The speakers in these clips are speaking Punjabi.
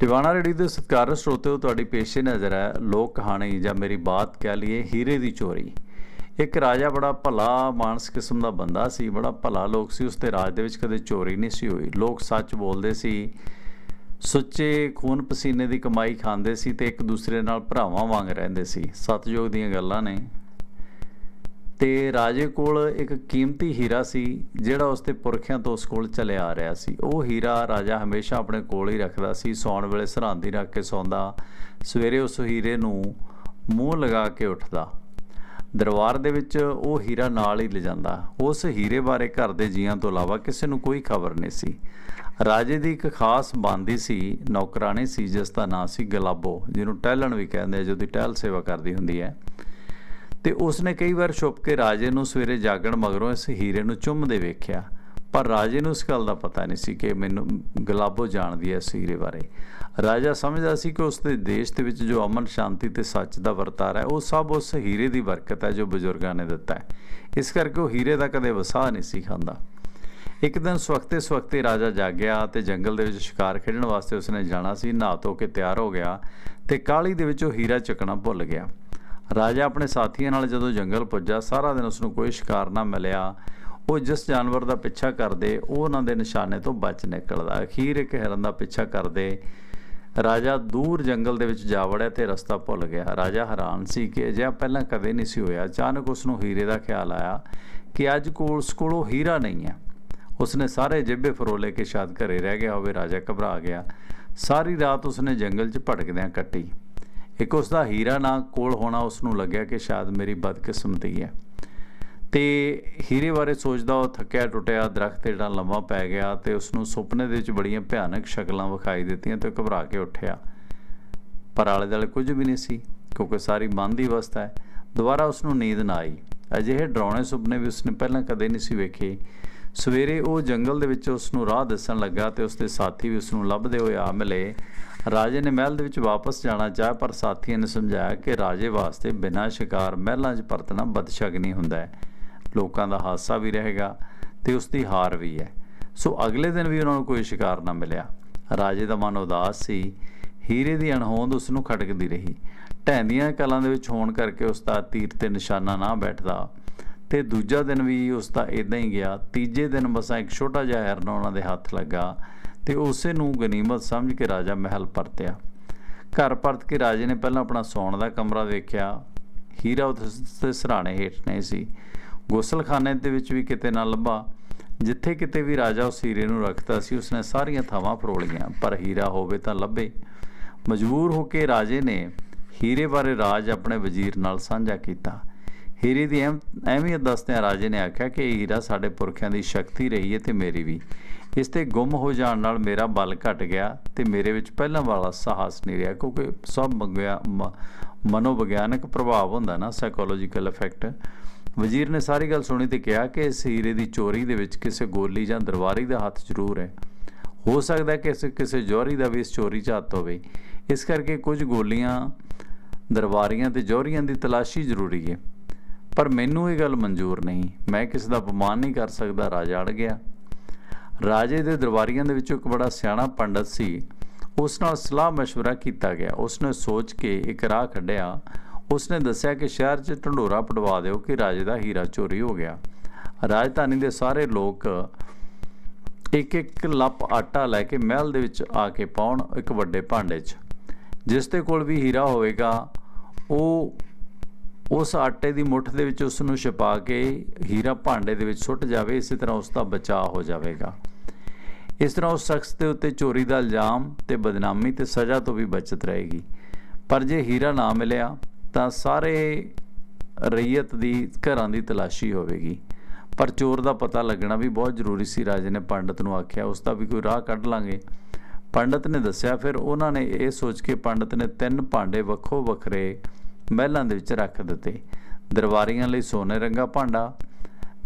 ਟਿਵਾਣਾ ਰੇਡੀ ਦੇ ਸਤਿਕਾਰ ਸਰੋਤਿਓ ਤੁਹਾਡੀ ਪੇਸ਼ੇ ਨਜ਼ਰ ਹੈ, ਲੋਕ ਕਹਾਣੀ ਜਾਂ ਮੇਰੀ ਬਾਤ ਕਹਿ ਲਈਏ, ਹੀਰੇ ਦੀ ਚੋਰੀ। ਇੱਕ ਰਾਜਾ ਬੜਾ ਭਲਾ, ਮਾਨਸ ਕਿਸਮ ਦਾ ਬੰਦਾ ਸੀ, ਬੜਾ ਭਲਾ ਲੋਕ ਸੀ ਉਸ ਦੇ ਰਾਜ ਦੇ ਵਿੱਚ ਕਦੇ ਚੋਰੀ ਨਹੀਂ ਸੀ ਹੋਈ। ਲੋਕ ਸੱਚ ਬੋਲਦੇ ਸੀ, ਸੁੱਚੇ ਖੂਨ ਪਸੀਨੇ ਦੀ ਕਮਾਈ ਖਾਂਦੇ ਸੀ ਤੇ ਇੱਕ ਦੂਸਰੇ ਨਾਲ ਭਰਾਵਾਂ ਵਾਂਗ ਰਹਿੰਦੇ ਸੀ। ਸਤਜੋਗ ਦੀਆਂ ਗੱਲਾਂ ਨੇ। ਤੇ ਰਾਜੇ ਕੋਲ ਇੱਕ ਕੀਮਤੀ ਹੀਰਾ ਸੀ, ਜਿਹੜਾ ਉਸ ਦੇ ਪੁਰਖਿਆਂ ਤੋਂ ਉਸ ਕੋਲ ਚਲਿਆ ਆ ਰਿਹਾ ਸੀ। ਉਹ ਹੀਰਾ ਰਾਜਾ ਹਮੇਸ਼ਾ ਆਪਣੇ ਕੋਲ ਹੀ ਰੱਖਦਾ ਸੀ, ਸੌਣ ਵੇਲੇ ਸਰਹੰਦੀ ਰੱਖ ਕੇ ਸੌਂਦਾ, ਸਵੇਰੇ ਉਸ ਹੀਰੇ ਨੂੰ ਮੂੰਹ ਲਗਾ ਕੇ ਉੱਠਦਾ। ਦਰਬਾਰ ਦੇ ਵਿੱਚ ਉਹ ਹੀਰਾ ਨਾਲ ਹੀ ਲਿਜਾਂਦਾ ਉਸ ਹੀਰੇ ਬਾਰੇ ਘਰ ਦੇ ਜੀਆਂ ਤੋਂ ਇਲਾਵਾ ਕਿਸੇ ਨੂੰ ਕੋਈ ਖਬਰ ਨਹੀਂ ਸੀ। ਰਾਜੇ ਦੀ ਇੱਕ ਖਾਸ ਬਾਂਦੀ ਸੀ, ਨੌਕਰਾਣੀ ਸੀ, ਜਿਸ ਦਾ ਨਾਂ ਸੀ ਗਲਾਬੋ, ਜਿਹਨੂੰ ਟਹਿਲਣ ਵੀ ਕਹਿੰਦੇ ਆ, ਜਿਹਦੀ ਟਹਿਲ ਸੇਵਾ ਕਰਦੀ ਹੁੰਦੀ ਹੈ। ਤੇ ਉਸਨੇ ਕਈ ਵਾਰ ਛੁਪ ਕੇ ਰਾਜੇ ਨੂੰ ਸਵੇਰੇ ਜਾਗਣ ਮਗਰੋਂ ਇਸ ਹੀਰੇ ਨੂੰ ਚੁੰਮਦੇ ਵੇਖਿਆ। ਪਰ ਰਾਜੇ ਨੂੰ ਇਸ ਗੱਲ ਦਾ ਪਤਾ ਨਹੀਂ ਸੀ ਕਿ ਮੈਨੂੰ ਗਲਾਬੋ ਜਾਣਦੀ ਹੈ ਇਸ ਹੀਰੇ ਬਾਰੇ। ਰਾਜਾ ਸਮਝਦਾ ਸੀ ਕਿ ਉਸ ਦੇ ਦੇਸ਼ ਦੇ ਵਿੱਚ ਜੋ ਅਮਨ ਸ਼ਾਂਤੀ ਤੇ ਸੱਚ ਦਾ ਵਰਤਾਰਾ ਹੈ, ਉਹ ਸਭ ਉਸ ਹੀਰੇ ਦੀ ਬਰਕਤ ਹੈ ਜੋ ਬਜ਼ੁਰਗਾਂ ਨੇ ਦਿੱਤਾ ਹੈ। ਇਸ ਕਰਕੇ ਉਹ ਹੀਰੇ ਦਾ ਕਦੇ ਵਸਾ ਨਹੀਂ ਸੀ ਖਾਂਦਾ। ਇੱਕ ਦਿਨ ਸਵਖਤੇ ਸਵਖਤੇ ਰਾਜਾ ਜਾਗਿਆ ਤੇ ਜੰਗਲ ਦੇ ਵਿੱਚ ਸ਼ਿਕਾਰ ਖੇਡਣ ਵਾਸਤੇ ਉਸਨੇ ਜਾਣਾ ਸੀ, ਨਹਾ ਧੋ ਕੇ ਤਿਆਰ ਹੋ ਗਿਆ ਤੇ ਕਾਲੀ ਦੇ ਵਿੱਚ ਉਹ ਹੀਰਾ ਚੱਕਣਾ ਭੁੱਲ ਗਿਆ। ਰਾਜਾ ਆਪਣੇ ਸਾਥੀਆਂ ਨਾਲ ਜਦੋਂ ਜੰਗਲ ਪੁੱਜਾ, ਸਾਰਾ ਦਿਨ ਉਸ ਨੂੰ ਕੋਈ ਸ਼ਿਕਾਰ ਨਾ ਮਿਲਿਆ। ਉਹ ਜਿਸ ਜਾਨਵਰ ਦਾ ਪਿੱਛਾ ਕਰਦੇ, ਉਹ ਉਹਨਾਂ ਦੇ ਨਿਸ਼ਾਨੇ ਤੋਂ ਬਚ ਨਿਕਲਦਾ। ਅਖੀਰ ਇੱਕ ਹਿਰਨ ਦਾ ਪਿੱਛਾ ਕਰਦੇ। ਰਾਜਾ ਦੂਰ ਜੰਗਲ ਦੇ ਵਿੱਚ ਜਾ ਵੜਿਆ ਤੇ ਰਸਤਾ ਭੁੱਲ ਗਿਆ। ਰਾਜਾ ਹੈਰਾਨ ਸੀ ਕਿ ਅਜਿਹਾ ਪਹਿਲਾਂ ਕਦੇ ਨਹੀਂ ਸੀ ਹੋਇਆ। ਅਚਾਨਕ ਉਸ ਨੂੰ ਹੀਰੇ ਦਾ ਖਿਆਲ ਆਇਆ ਕਿ ਅੱਜ ਕੋਲ, ਉਸ ਕੋਲ ਉਹ ਹੀਰਾ ਨਹੀਂ ਹੈ। ਉਸਨੇ ਸਾਰੇ ਜਿੱਬੇ ਫਰੋਲੇ ਕੇ ਸ਼ਾਇਦ ਘਰੇ ਰਹਿ ਗਿਆ ਹੋਵੇ। ਰਾਜਾ ਘਬਰਾ ਗਿਆ। ਸਾਰੀ ਰਾਤ ਉਸਨੇ ਜੰਗਲ 'ਚ ਭਟਕਦਿਆਂ ਕੱਟੀ। ਇੱਕ ਉਸ ਦਾ ਹੀਰਾ ਨਾ ਕੋਲ ਹੋਣਾ ਉਸ ਨੂੰ ਲੱਗਿਆ ਕਿ ਸ਼ਾਇਦ ਮੇਰੀ ਬਦਕਿਸਮਤੀ ਹੈ। ਤੇ ਹੀਰੇ ਬਾਰੇ ਸੋਚਦਾ ਉਹ ਥੱਕਿਆ ਟੁੱਟਿਆ, ਦਰਖਤ ਤੇ ਜਿਹੜਾ ਲੰਮਾ ਪੈ ਗਿਆ ਤੇ ਉਸ ਨੂੰ ਸੁਪਨੇ ਦੇ ਵਿੱਚ ਬੜੀਆਂ ਭਿਆਨਕ ਸ਼ਕਲਾਂ ਵਿਖਾਈ ਦਿੱਤੀਆਂ ਤੇ ਘਬਰਾ ਕੇ ਉੱਠਿਆ। ਪਰ ਆਲੇ ਦੁਆਲੇ ਕੁਝ ਵੀ ਨਹੀਂ ਸੀ, ਕਿਉਂਕਿ ਸਾਰੀ ਮਨ ਦੀ ਅਵਸਥਾ ਹੈ। ਦੁਬਾਰਾ ਉਸ ਨੂੰ ਨੀਂਦ ਨਾ ਆਈ। ਅਜਿਹੇ ਡਰਾਉਣੇ ਸੁਪਨੇ ਵੀ ਉਸਨੇ ਪਹਿਲਾਂ ਕਦੇ ਨਹੀਂ ਸੀ ਵੇਖੇ। ਸਵੇਰੇ ਉਹ ਜੰਗਲ ਦੇ ਵਿੱਚ ਉਸ ਨੂੰ ਰਾਹ ਦੱਸਣ ਲੱਗਾ ਤੇ ਉਸ ਦੇ ਸਾਥੀ ਵੀ ਉਸ ਨੂੰ ਲੱਭਦੇ ਹੋਏ ਆ ਮਿਲੇ। ਰਾਜੇ ਨੇ ਮਹਿਲ ਦੇ ਵਿੱਚ ਵਾਪਸ ਜਾਣਾ ਚਾਹਿਆ, ਪਰ ਸਾਥੀਆਂ ਨੇ ਸਮਝਾਇਆ ਕਿ ਰਾਜੇ ਵਾਸਤੇ ਬਿਨਾਂ ਸ਼ਿਕਾਰ ਮਹਿਲਾਂ 'ਚ ਪਰਤਣਾ ਬਦਸ਼ਕ ਨਹੀਂ ਹੁੰਦਾ ਹੈ। ਲੋਕਾਂ ਦਾ ਹਾਸਾ ਵੀ ਰਹੇਗਾ ਤੇ ਉਸ ਦੀ ਹਾਰ ਵੀ ਹੈ। ਸੋ ਅਗਲੇ ਦਿਨ ਵੀ ਉਹਨਾਂ ਨੂੰ ਕੋਈ ਸ਼ਿਕਾਰ ਨਾ ਮਿਲਿਆ। ਰਾਜੇ ਦਾ ਮਨ ਉਦਾਸ ਸੀ। ਹੀਰੇ ਦੀ ਅਣਹੋਂਦ ਉਸ ਨੂੰ ਖਟਕਦੀ ਰਹੀ। ਢੈਂਦੀਆਂ ਕਲਾਂ ਦੇ ਵਿੱਚ ਹੋਣ ਕਰਕੇ ਉਸ ਦਾ ਤੀਰ ਤੇ ਨਿਸ਼ਾਨਾ ਨਾ ਬੈਠਦਾ। ਤੇ ਦੂਜਾ ਦਿਨ ਵੀ ਉਸ ਦਾ ਇਦਾਂ ਹੀ ਗਿਆ। ਤੀਜੇ ਦਿਨ ਮਸਾਂ ਇੱਕ ਛੋਟਾ ਜਿਹਾ ਹਿਰਨ ਉਹਨਾਂ ਦੇ ਹੱਥ ਲੱਗਾ ਤੇ ਉਸੇ ਨੂੰ ਗਨੀਮਤ ਸਮਝ ਕੇ ਰਾਜਾ ਮਹਿਲ ਪਰਤਿਆ। ਘਰ ਪਰਤ ਕੇ ਰਾਜੇ ਨੇ ਪਹਿਲਾਂ ਆਪਣਾ ਸੌਣ ਦਾ ਕਮਰਾ ਵੇਖਿਆ। ਹੀਰਾ ਉਸ ਸਰਾਣੇ ਹੇਠ ਨਹੀਂ ਸੀ। ਗੁਸਲਖਾਨੇ ਦੇ ਵਿੱਚ ਵੀ ਕਿਤੇ ਨਾ ਲੱਭਾ। ਜਿੱਥੇ ਕਿਤੇ ਵੀ ਰਾਜਾ ਉਸ ਹੀਰੇ ਨੂੰ ਰੱਖਦਾ ਸੀ, ਉਸਨੇ ਸਾਰੀਆਂ ਥਾਵਾਂ ਫਰੋਲੀਆਂ ਪਰ ਹੀਰਾ ਹੋਵੇ ਤਾਂ ਲੱਭੇ। ਮਜਬੂਰ ਹੋ ਕੇ ਰਾਜੇ ਨੇ ਹੀਰੇ ਬਾਰੇ ਰਾਜ ਆਪਣੇ ਵਜ਼ੀਰ ਨਾਲ ਸਾਂਝਾ ਕੀਤਾ। ਹੀਰੇ ਦੀ ਅਹਿਮੀਅਤ ਦੱਸਦਿਆਂ ਰਾਜੇ ਨੇ ਆਖਿਆ ਕਿ ਇਹ ਹੀਰਾ ਸਾਡੇ ਪੁਰਖਿਆਂ ਦੀ ਸ਼ਕਤੀ ਰਹੀ ਹੈ ਤੇ ਮੇਰੀ ਵੀ। ਇਸ ਤੇ ਗੁੰਮ ਹੋ ਜਾਣ ਨਾਲ ਮੇਰਾ ਬਲ ਘਟ ਗਿਆ ਤੇ ਮੇਰੇ ਵਿੱਚ ਪਹਿਲਾਂ ਵਾਲਾ ਸਾਹਸ ਨਹੀਂ ਰਿਹਾ, ਕਿਉਂਕਿ ਸਭ ਮੰਗਿਆ ਮਨੋਵਿਗਿਆਨਕ ਪ੍ਰਭਾਵ ਹੁੰਦਾ ਨਾ ਸਾਈਕੋਲੋਜੀਕਲ ਇਫੈਕਟ ਵਜ਼ੀਰ ਨੇ ਸਾਰੀ ਗੱਲ ਸੁਣੀ ਤੇ ਕਿਹਾ ਕਿ ਇਸ ਹੀਰੇ ਦੀ ਚੋਰੀ ਦੇ ਵਿੱਚ ਕਿਸੇ ਗੋਲੀ ਜਾਂ ਦਰਬਾਰੀ ਦਾ ਹੱਥ ਜ਼ਰੂਰ ਹੈ। ਹੋ ਸਕਦਾ ਹੈ ਕਿ ਕਿਸੇ ਕਿਸੇ ਜੋਹਰੀ ਦਾ ਵੀ ਇਸ ਚੋਰੀ 'ਚ ਹੱਥ ਹੋਵੇ। ਇਸ ਕਰਕੇ ਕੁਝ ਗੋਲੀਆਂ ਦਰਬਾਰੀਆਂ ਤੇ ਜੋਹਰੀਆਂ ਦੀ ਤਲਾਸ਼ੀ ਜ਼ਰੂਰੀ ਹੈ। ਪਰ ਮੈਨੂੰ ਇਹ ਗੱਲ ਮਨਜ਼ੂਰ ਨਹੀਂ ਮੈਂ ਕਿਸੇ ਦਾ ਅਪਮਾਨ ਨਹੀਂ ਕਰ ਸਕਦਾ ਰਾਜਾ ਅੜ ਗਿਆ ਰਾਜੇ ਦੇ ਦਰਬਾਰੀਆਂ ਦੇ ਵਿੱਚੋਂ ਇੱਕ ਬੜਾ ਸਿਆਣਾ ਪੰਡਤ ਸੀ ਉਸ ਨਾਲ ਸਲਾਹ مشورہ ਕੀਤਾ ਗਿਆ ਉਸਨੇ ਸੋਚ ਕੇ ਇੱਕ ਰਾਹ ਕੱਢਿਆ ਉਸਨੇ ਦੱਸਿਆ ਕਿ ਸ਼ਹਿਰ 'ਚ ਢੰਡੋਰਾ ਪਟਵਾ ਦਿਓ ਕਿ ਰਾਜੇ ਦਾ ਹੀਰਾ ਚੋਰੀ ਹੋ ਗਿਆ ਰਾਜਧਾਨੀ ਦੇ ਸਾਰੇ ਲੋਕ ਇੱਕ ਇੱਕ ਲੱਪ ਆਟਾ ਲੈ ਕੇ ਮਹਿਲ ਦੇ ਵਿੱਚ ਆ ਕੇ ਪਾਉਣ ਇੱਕ ਵੱਡੇ ਭਾਂਡੇ 'ਚ ਜਿਸ ਦੇ ਕੋਲ ਵੀ ਹੀਰਾ ਹੋਵੇਗਾ ਉਹ ਉਸ ਆਟੇ ਦੀ ਮੁੱਠ ਦੇ ਵਿੱਚ ਉਸ ਨੂੰ ਛਪਾ ਕੇ ਹੀਰਾ ਭਾਂਡੇ ਦੇ ਵਿੱਚ ਸੁੱਟ ਜਾਵੇ, ਇਸੇ ਤਰ੍ਹਾਂ ਉਸ ਦਾ ਬਚਾਅ ਹੋ ਜਾਵੇਗਾ। ਇਸ ਤਰ੍ਹਾਂ ਉਸ ਸ਼ਖਸ ਦੇ ਉੱਤੇ ਚੋਰੀ ਦਾ ਇਲਜ਼ਾਮ ਤੇ ਬਦਨਾਮੀ ਤੇ ਸਜ਼ਾ ਤੋਂ ਵੀ ਬਚਤ ਰਹੇਗੀ। ਪਰ ਜੇ ਹੀਰਾ ਨਾ ਮਿਲਿਆ, ਤਾਂ ਸਾਰੇ ਰਈਅਤ ਦੀ ਘਰਾਂ ਦੀ ਤਲਾਸ਼ੀ ਹੋਵੇਗੀ। ਪਰ ਚੋਰ ਦਾ ਪਤਾ ਲੱਗਣਾ ਵੀ ਬਹੁਤ ਜ਼ਰੂਰੀ ਸੀ। ਰਾਜੇ ਨੇ ਪੰਡਤ ਨੂੰ ਆਖਿਆ ਉਸ ਦਾ ਵੀ ਕੋਈ ਰਾਹ ਕੱਢ ਲਾਂਗੇ। ਪੰਡਤ ਨੇ ਦੱਸਿਆ, ਫਿਰ ਉਹਨਾਂ ਨੇ ਇਹ ਸੋਚ ਕੇ ਪੰਡਤ ਨੇ ਤਿੰਨ ਭਾਂਡੇ ਵੱਖੋ ਵੱਖਰੇ ਮਹਿਲਾਂ ਦੇ ਵਿੱਚ ਰੱਖ ਦਿੱਤੇ। ਦਰਬਾਰੀਆਂ ਲਈ ਸੋਨੇ ਰੰਗਾ ਭਾਂਡਾ,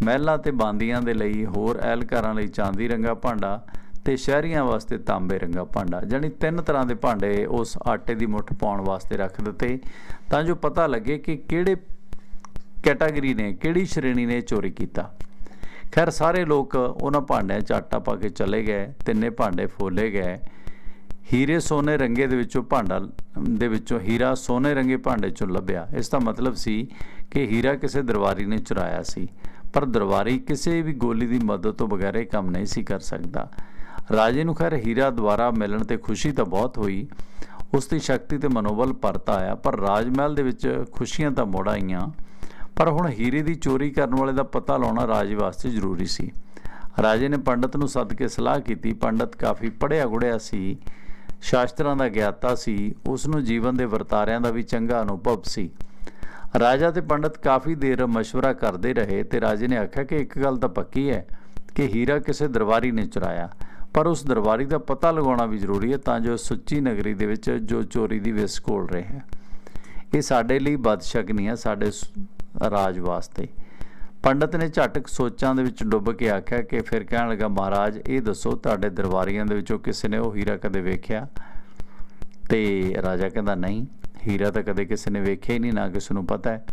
ਮਹਿਲਾਂ ਤੇ ਬਾਂਦੀਆਂ ਦੇ ਲਈ ਹੋਰ ਐਲਕਾਰਾਂ ਲਈ ਚਾਂਦੀ ਰੰਗਾ ਭਾਂਡਾ ਤੇ ਸ਼ਹਿਰੀਆਂ ਵਾਸਤੇ ਤਾਂਬੇ ਰੰਗਾ ਭਾਂਡਾ ਜਾਨੀ ਤਿੰਨ ਤਰ੍ਹਾਂ ਦੇ ਭਾਂਡੇ ਉਸ ਆਟੇ ਦੀ ਮੁੱਠ ਪਾਉਣ ਵਾਸਤੇ ਰੱਖ ਦਿੱਤੇ। ਤਾਂ ਜੋ ਪਤਾ ਲੱਗੇ ਕਿ ਕਿਹੜੇ ਕੈਟਾਗਰੀ ਨੇ, ਕਿਹੜੀ ਸ਼੍ਰੇਣੀ ਨੇ ਚੋਰੀ ਕੀਤਾ। ਖੈਰ, ਸਾਰੇ ਲੋਕ ਉਹਨਾਂ ਭਾਂਡਿਆਂ 'ਚ ਆਟਾ ਪਾ ਕੇ ਚਲੇ ਗਏ, ਤਿੰਨੇ ਭਾਂਡੇ ਫੋਲੇ ਗਏ। ਹੀਰੇ ਸੋਨੇ ਰੰਗੇ ਦੇ ਵਿੱਚੋਂ ਭਾਂਡਾ ਦੇ ਵਿੱਚੋਂ ਹੀਰਾ ਸੋਨੇ ਰੰਗੇ ਭਾਂਡੇ ਚੋਂ ਲੱਭਿਆ। ਇਸ ਦਾ ਮਤਲਬ ਸੀ ਕਿ ਹੀਰਾ ਕਿਸੇ ਦਰਬਾਰੀ ਨੇ ਚੁਰਾਇਆ ਸੀ, ਪਰ ਦਰਬਾਰੀ ਕਿਸੇ ਵੀ ਗੋਲੀ ਦੀ ਮਦਦ ਤੋਂ ਬਗੈਰ ਇਹ ਕੰਮ ਨਹੀਂ ਸੀ ਕਰ ਸਕਦਾ। ਰਾਜੇ ਨੂੰ ਖੈਰ ਹੀਰਾ ਦੁਆਰਾ ਮਿਲਣ ਤੇ ਖੁਸ਼ੀ ਤਾਂ ਬਹੁਤ ਹੋਈ, ਉਸ ਦੀ ਸ਼ਕਤੀ ਤੇ ਮਨੋਬਲ ਪਰਤਾ ਆਇਆ, ਪਰ ਰਾਜ ਮਹਿਲ ਦੇ ਵਿੱਚ ਖੁਸ਼ੀਆਂ ਤਾਂ ਮੁੜ ਆਈਆਂ। ਪਰ ਹੁਣ ਹੀਰੇ ਦੀ ਚੋਰੀ ਕਰਨ ਵਾਲੇ ਦਾ ਪਤਾ ਲਾਉਣਾ ਰਾਜੇ ਵਾਸਤੇ ਜ਼ਰੂਰੀ ਸੀ। ਰਾਜੇ ਨੇ ਪੰਡਤ ਨੂੰ ਸੱਦ ਕੇ ਸਲਾਹ ਕੀਤੀ। ਪੰਡਤ ਕਾਫੀ ਪੜ੍ਹਿਆ ਗੁੜਿਆ ਸੀ। ਸ਼ਾਸਤਰਾਂ ਦਾ ਗਿਆਤਾ ਸੀ ਉਸ ਨੂੰ ਜੀਵਨ ਦੇ ਵਰਤਾਰਿਆਂ ਦਾ ਵੀ ਚੰਗਾ ਅਨੁਭਵ ਸੀ ਰਾਜਾ ਤੇ ਪੰਡਤ ਕਾਫੀ ਦੇਰ مشورہ ਕਰਦੇ ਰਹੇ ਤੇ ਰਾਜੇ ਨੇ ਆਖਿਆ ਕਿ ਇੱਕ ਗੱਲ ਤਾਂ ਪੱਕੀ ਹੈ ਕਿ ਹੀਰਾ ਕਿਸੇ ਦਰਬਾਰੀ ਨੇ ਚੁਰਾਇਆ ਪਰ ਉਸ ਦਰਬਾਰੀ ਦਾ ਪਤਾ ਲਗਾਉਣਾ ਵੀ ਜ਼ਰੂਰੀ ਹੈ ਤਾਂ ਜੋ ਸੁੱਚੀ ਨਗਰੀ ਦੇ ਵਿੱਚ ਜੋ ਚੋਰੀ ਦੀ ਵਿਸ ਕੋਲ ਰਹੇ ਹੈ ਇਹ ਸਾਡੇ ਲਈ ਬਦਸ਼ਕ ਨਹੀਂ ਹੈ ਸਾਡੇ ਸ- ਰਾਜ ਵਾਸਤੇ ਪੰਡਤ ਨੇ ਝਟਕ ਸੋਚਾਂ ਦੇ ਵਿੱਚ ਡੁੱਬ ਕੇ ਆਖਿਆ ਕਿ ਫਿਰ ਕਹਿਣ ਲੱਗਾ, ਮਹਾਰਾਜ, ਇਹ ਦੱਸੋ ਤੁਹਾਡੇ ਦਰਬਾਰੀਆਂ ਦੇ ਵਿੱਚੋਂ ਕਿਸੇ ਨੇ ਉਹ ਹੀਰਾ ਕਦੇ ਵੇਖਿਆ? ਤੇ ਰਾਜਾ ਕਹਿੰਦਾ, ਨਹੀਂ, ਹੀਰਾ ਤਾਂ ਕਦੇ ਕਿਸੇ ਨੇ ਵੇਖਿਆ ਹੀ ਨਹੀਂ, ਨਾ ਕਿਸੇ ਨੂੰ ਪਤਾ ਹੈ।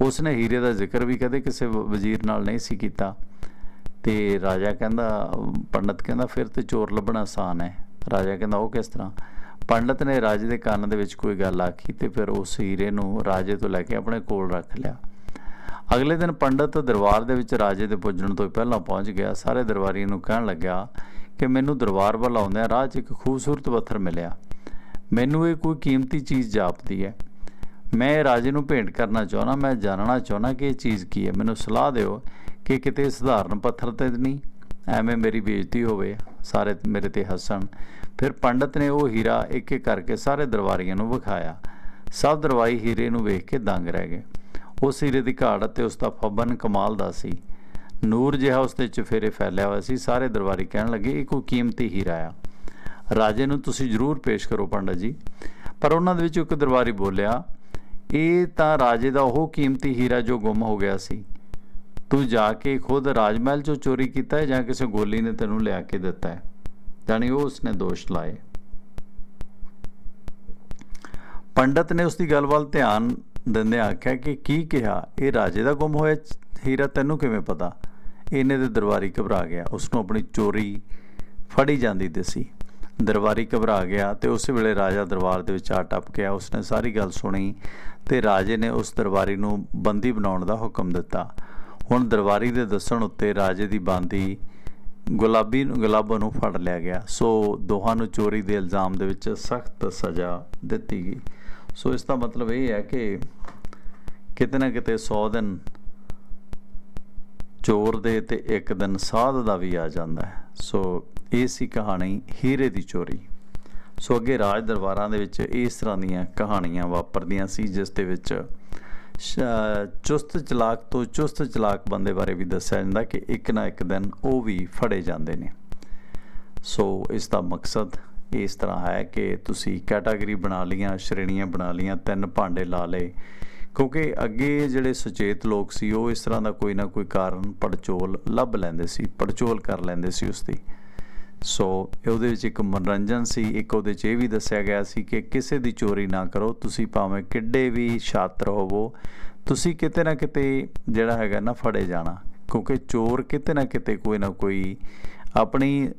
ਉਸ ਨੇ ਹੀਰੇ ਦਾ ਜ਼ਿਕਰ ਵੀ ਕਦੇ ਕਿਸੇ ਵਜ਼ੀਰ ਨਾਲ ਨਹੀਂ ਸੀ ਕੀਤਾ। ਤੇ ਰਾਜਾ ਕਹਿੰਦਾ, ਪੰਡਤ ਕਹਿੰਦਾ, ਫਿਰ ਤੇ ਚੋਰ ਲੱਭਣਾ ਆਸਾਨ ਹੈ। ਰਾਜਾ ਕਹਿੰਦਾ, ਉਹ ਕਿਸ ਤਰ੍ਹਾਂ? ਪੰਡਤ ਨੇ ਰਾਜੇ ਦੇ ਕੰਨ ਦੇ ਵਿੱਚ ਕੋਈ ਗੱਲ ਆਖੀ ਤੇ ਫਿਰ ਉਸ ਹੀਰੇ ਨੂੰ ਰਾਜੇ ਤੋਂ ਲੈ ਕੇ ਆਪਣੇ ਕੋਲ ਰੱਖ ਲਿਆ। ਅਗਲੇ ਦਿਨ ਪੰਡਤ ਦਰਬਾਰ ਦੇ ਵਿੱਚ ਰਾਜੇ ਦੇ ਪੁੱਜਣ ਤੋਂ ਪਹਿਲਾਂ ਪਹੁੰਚ ਗਿਆ। ਸਾਰੇ ਦਰਬਾਰੀਆਂ ਨੂੰ ਕਹਿਣ ਲੱਗਾ ਕਿ ਮੈਨੂੰ ਦਰਬਾਰ ਵੱਲ ਆਉਂਦਿਆਂ ਰਾਹ 'ਚ ਇੱਕ ਖੂਬਸੂਰਤ ਪੱਥਰ ਮਿਲਿਆ। ਮੈਨੂੰ ਇਹ ਕੋਈ ਕੀਮਤੀ ਚੀਜ਼ ਜਾਪਦੀ ਹੈ। ਮੈਂ ਇਹ ਰਾਜੇ ਨੂੰ ਭੇਂਟ ਕਰਨਾ ਚਾਹੁੰਦਾ, ਮੈਂ ਜਾਣਨਾ ਚਾਹੁੰਦਾ ਕਿ ਇਹ ਚੀਜ਼ ਕੀ ਹੈ। ਮੈਨੂੰ ਸਲਾਹ ਦਿਓ ਕਿ ਕਿਤੇ ਸਧਾਰਨ ਪੱਥਰ ਤੇ ਨਹੀਂ, ਐਵੇਂ ਮੇਰੀ ਬੇਇੱਜ਼ਤੀ ਹੋਵੇ, ਸਾਰੇ ਮੇਰੇ ਤੇ ਹੱਸਣ। ਫਿਰ ਪੰਡਤ ਨੇ ਉਹ ਹੀਰਾ ਇੱਕ ਇੱਕ ਕਰਕੇ ਸਾਰੇ ਦਰਬਾਰੀਆਂ ਨੂੰ ਵਿਖਾਇਆ। ਸਭ ਦਰਬਾਰੀ ਹੀਰੇ ਨੂੰ ਵੇਖ ਕੇ ਦੰਗ ਰਹਿ ਗਏ। ਉਸ ਹੀਰੇ ਦੀ ਘਾੜ ਅਤੇ ਉਸ ਦਾ ਫੱਬਨ ਕਮਾਲ ਦਾ ਸੀ। ਨੂਰ ਜਿਹਾ ਉਸ ਦੇ ਚਫੇਰੇ ਫੈਲਿਆ ਹੋਇਆ ਸੀ। ਸਾਰੇ ਦਰਬਾਰੀ ਕਹਿਣ ਲੱਗੇ, ਇਹ ਕੋਈ ਕੀਮਤੀ ਹੀਰਾ ਆ। ਰਾਜੇ ਨੂੰ ਤੁਸੀਂ ਜ਼ਰੂਰ ਪੇਸ਼ ਕਰੋ ਪੰਡਤ ਜੀ। ਪਰ ਉਹਨਾਂ ਦੇ ਵਿੱਚ ਇੱਕ ਦਰਬਾਰੀ ਬੋਲਿਆ, ਇਹ ਤਾਂ ਰਾਜੇ ਦਾ ਉਹ ਕੀਮਤੀ ਹੀਰਾ ਜੋ ਗੁੰਮ ਹੋ ਗਿਆ ਸੀ। ਤੂੰ ਜਾ ਕੇ ਖੁਦ ਰਾਜ ਮਹਿਲ ਚੋਂ ਚੋਰੀ ਕੀਤਾ ਹੈ ਜਾਂ ਕਿਸੇ ਗੋਲੀ ਨੇ ਤੈਨੂੰ ਲਿਆ ਕੇ ਦਿੱਤਾ ਹੈ? ਜਾਣੀ ਉਹ ਉਸਨੇ ਦੋਸ਼ ਲਾਏ। ਪੰਡਤ ਨੇ ਉਸ ਦੀ ਗੱਲ ਵੱਲ ਧਿਆਨ ਦਿੰਦੇ ਆਖਿਆ ਕਿ ਕੀ ਕਿਹਾ? ਇਹ ਰਾਜੇ ਦਾ ਗੁੰਮ ਹੋਇਆ ਹੀਰਾ ਤੈਨੂੰ ਕਿਵੇਂ ਪਤਾ? ਇਹਨੇ ਦੇ ਦਰਬਾਰੀ ਘਬਰਾ ਗਿਆ। ਉਸ ਨੂੰ ਆਪਣੀ ਚੋਰੀ ਫੜੀ ਜਾਂਦੀ ਦਿਸੀ। ਦਰਬਾਰੀ ਘਬਰਾ ਗਿਆ ਤੇ ਉਸ ਵੇਲੇ ਰਾਜਾ ਦਰਬਾਰ ਦੇ ਵਿੱਚ ਆ ਟੱਪ ਗਿਆ। ਉਸਨੇ ਸਾਰੀ ਗੱਲ ਸੁਣੀ ਤੇ ਰਾਜੇ ਨੇ ਉਸ ਦਰਬਾਰੀ ਨੂੰ ਬੰਦੀ ਬਣਾਉਣ ਦਾ ਹੁਕਮ ਦਿੱਤਾ। ਹੁਣ ਦਰਬਾਰੀ ਦੇ ਦੱਸਣ ਉੱਤੇ ਰਾਜੇ ਦੀ ਬਾਂਦੀ ਗੁਲਾਬੀ ਨੂੰ ਨੂੰ ਫੜ ਲਿਆ ਗਿਆ। ਸੋ ਦੋਹਾਂ ਨੂੰ ਚੋਰੀ ਦੇ ਇਲਜ਼ਾਮ ਦੇ ਵਿੱਚ ਸਖਤ ਸਜ਼ਾ ਦਿੱਤੀ ਗਈ। ਸੋ ਇਸ ਦਾ ਮਤਲਬ ਇਹ ਹੈ ਕਿ ਕਿਤੇ ਨਾ ਕਿਤੇ 100 ਦਿਨ ਚੋਰ ਦੇ ਤੇ ਇੱਕ ਦਿਨ ਸਾਧ ਦਾ ਵੀ ਆ ਜਾਂਦਾ ਹੈ। ਸੋ ਇਹ ਸੀ ਕਹਾਣੀ ਹੀਰੇ ਦੀ ਚੋਰੀ। ਸੋ ਅੱਗੇ ਰਾਜ ਦਰਬਾਰਾਂ ਦੇ ਵਿੱਚ ਇਸ ਤਰ੍ਹਾਂ ਦੀਆਂ ਕਹਾਣੀਆਂ ਵਾਪਰਦੀਆਂ ਸੀ, ਜਿਸ ਦੇ ਵਿੱਚ ਸ਼- ਚੁਸਤ ਚਲਾਕ ਤੋਂ ਚੁਸਤ ਚਲਾਕ ਬੰਦੇ ਬਾਰੇ ਵੀ ਦੱਸਿਆ ਜਾਂਦਾ ਕਿ ਇੱਕ ਨਾ ਇੱਕ ਦਿਨ ਉਹ ਵੀ ਫੜੇ ਜਾਂਦੇ ਨੇ। ਸੋ ਇਸ ਦਾ ਮਕਸਦ ਇਸ ਤਰ੍ਹਾਂ ਹੈ ਕਿ ਤੁਸੀਂ ਕੈਟਾਗਰੀ ਬਣਾ ਲੀਆਂ ਸ਼੍ਰੇਣੀਆਂ ਬਣਾ ਲੀਆਂ ਤਿੰਨ ਭਾਂਡੇ ਲਾ ਲਏ। ਕਿਉਂਕਿ ਅੱਗੇ ਜਿਹੜੇ ਸੁਚੇਤ ਲੋਕ ਸੀ, ਉਹ ਇਸ ਤਰ੍ਹਾਂ ਦਾ ਕੋਈ ਨਾ ਕੋਈ ਕਾਰਨ ਪੜਚੋਲ ਲੱਭ ਲੈਂਦੇ ਸੀ, ਪੜਚੋਲ ਕਰ ਲੈਂਦੇ ਸੀ ਉਸ ਦੀ। ਸੋ ਉਹਦੇ ਵਿੱਚ ਇੱਕ ਮਨੋਰੰਜਨ ਸੀ, ਇੱਕ ਉਹਦੇ 'ਚ ਇਹ ਵੀ ਦੱਸਿਆ ਗਿਆ ਸੀ ਕਿ ਕਿਸੇ ਦੀ ਚੋਰੀ ਨਾ ਕਰੋ, ਤੁਸੀਂ ਭਾਵੇਂ ਕਿੱਡੇ ਵੀ ਛਾਤਰ ਹੋਵੋ, ਤੁਸੀਂ ਕਿਤੇ ਨਾ ਕਿਤੇ ਜਿਹੜਾ ਹੈਗਾ ਨਾ ਫੜੇ ਜਾਣਾ। ਕਿਉਂਕਿ ਚੋਰ ਕਿਤੇ ਨਾ ਕਿਤੇ ਕੋਈ ਨਾ ਕੋਈ ਆਪਣੀ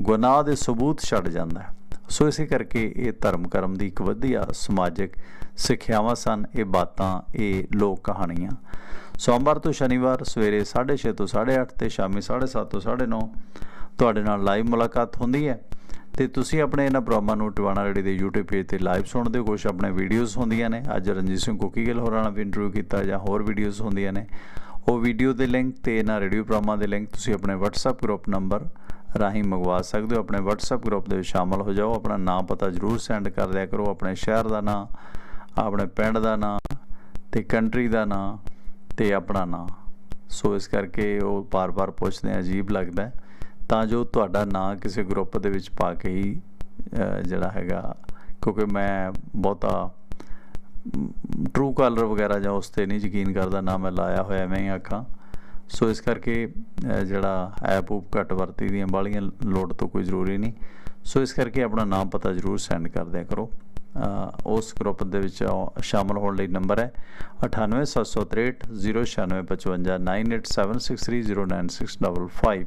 ਗੁਨਾਹ ਦੇ ਸਬੂਤ ਛੱਡ ਜਾਂਦਾ ਹੈ। ਸੋ ਇਸੇ ਕਰਕੇ ਇਹ ਧਰਮ ਕਰਮ ਦੀ ਇੱਕ ਵਧੀਆ ਸਮਾਜਿਕ ਸਿੱਖਿਆਵਾਂ ਸਨ, ਇਹ ਬਾਤਾਂ, ਇਹ ਲੋਕ ਕਹਾਣੀਆਂ। ਸੋਮਵਾਰ ਤੋਂ ਸ਼ਨੀਵਾਰ ਸਵੇਰੇ 6:30 ਤੋਂ 8:30 ਤੇ ਸ਼ਾਮੀ 7:30 ਤੋਂ 9:30 ਤੁਹਾਡੇ ਨਾਲ ਲਾਈਵ ਮੁਲਾਕਾਤ ਹੁੰਦੀ ਹੈ। ਤੇ ਤੁਸੀਂ ਆਪਣੇ ਇਹਨਾਂ ਪ੍ਰੋਗਰਾਮਾਂ ਨੂੰ ਟਿਵਾਣਾ ਰੇਡੀ ਦੇ YouTube ਪੇਜ ਤੇ ਲਾਈਵ ਸੁਣਦੇ ਹੋ ਕੁਝ ਆਪਣੇ ਵੀਡੀਓਜ਼ ਹੁੰਦੀਆਂ ਨੇ। ਅੱਜ ਰਣਜੀਤ ਸਿੰਘ ਕੋਕੀਗਲ ਹੋਰਾਂ ਨਾਲ ਵੀ ਇੰਟਰਵਿਊ ਕੀਤਾ ਜਾਂ ਹੋਰ ਵੀਡੀਓਜ਼ ਹੁੰਦੀਆਂ ਨੇ। ਉਹ ਵੀਡੀਓ ਦੇ ਲਿੰਕ ਤੇ ਇਹਨਾਂ ਰੇਡੀਓ ਪ੍ਰੋਗਰਾਮਾਂ ਦੇ ਲਿੰਕ ਤੁਸੀਂ ਆਪਣੇ WhatsApp ਗਰੁੱਪ ਨੰਬਰ ਰਾਹੀਂ ਮੰਗਵਾ ਸਕਦੇ ਹੋ। ਆਪਣੇ WhatsApp ਗਰੁੱਪ ਦੇ ਵਿੱਚ ਸ਼ਾਮਲ ਹੋ ਜਾਓ। ਆਪਣਾ ਨਾਮ ਪਤਾ ਜ਼ਰੂਰ ਸੈਂਡ ਕਰ ਦਿਆ ਕਰੋ। ਆਪਣੇ ਸ਼ਹਿਰ ਦਾ ਨਾਮ ਆਪਣੇ ਪਿੰਡ ਦਾ ਨਾਮ ਤੇ ਕੰਟਰੀ ਦਾ ਨਾਮ ਤੇ ਆਪਣਾ ਨਾਮ ਸੋ ਇਸ ਕਰਕੇ ਉਹ ਬਾਰ-ਬਾਰ ਪੁੱਛਦੇ ਆ, ਅਜੀਬ ਲੱਗਦਾ। ਤਾਂ ਜੋ ਤੁਹਾਡਾ ਨਾਂ ਕਿਸੇ ਗਰੁੱਪ ਦੇ ਵਿੱਚ ਪਾ ਕੇ ਹੀ ਜਿਹੜਾ ਹੈਗਾ, ਕਿਉਂਕਿ ਮੈਂ ਬਹੁਤਾ ਟਰੂ ਕਾਲਰ ਵਗੈਰਾ ਜਾਂ ਉਸ ਤੇ ਨਹੀਂ ਯਕੀਨ ਕਰਦਾ, ਨਾ ਮੈਂ ਲਾਇਆ ਹੋਇਆ ਐਵੇਂ ਹੀ ਆਖਾਂ ਸੋ ਇਸ ਕਰਕੇ ਜਿਹੜਾ ਐਪ ਉਪ ਘੱਟ ਵਰਤੀ ਦੀਆਂ ਬਾਲੀਆਂ ਲੋਡ ਤੋਂ ਕੋਈ ਜ਼ਰੂਰੀ ਨਹੀਂ। ਸੋ ਇਸ ਕਰਕੇ ਆਪਣਾ ਨਾਮ ਪਤਾ ਜ਼ਰੂਰ ਸੈਂਡ ਕਰ ਦਿਆ ਕਰੋ। ਉਸ ਗਰੁੱਪ ਦੇ ਵਿੱਚ ਆਓ- ਸ਼ਾਮਲ ਹੋਣ ਲਈ ਨੰਬਰ ਹੈ 9876309655 9876309655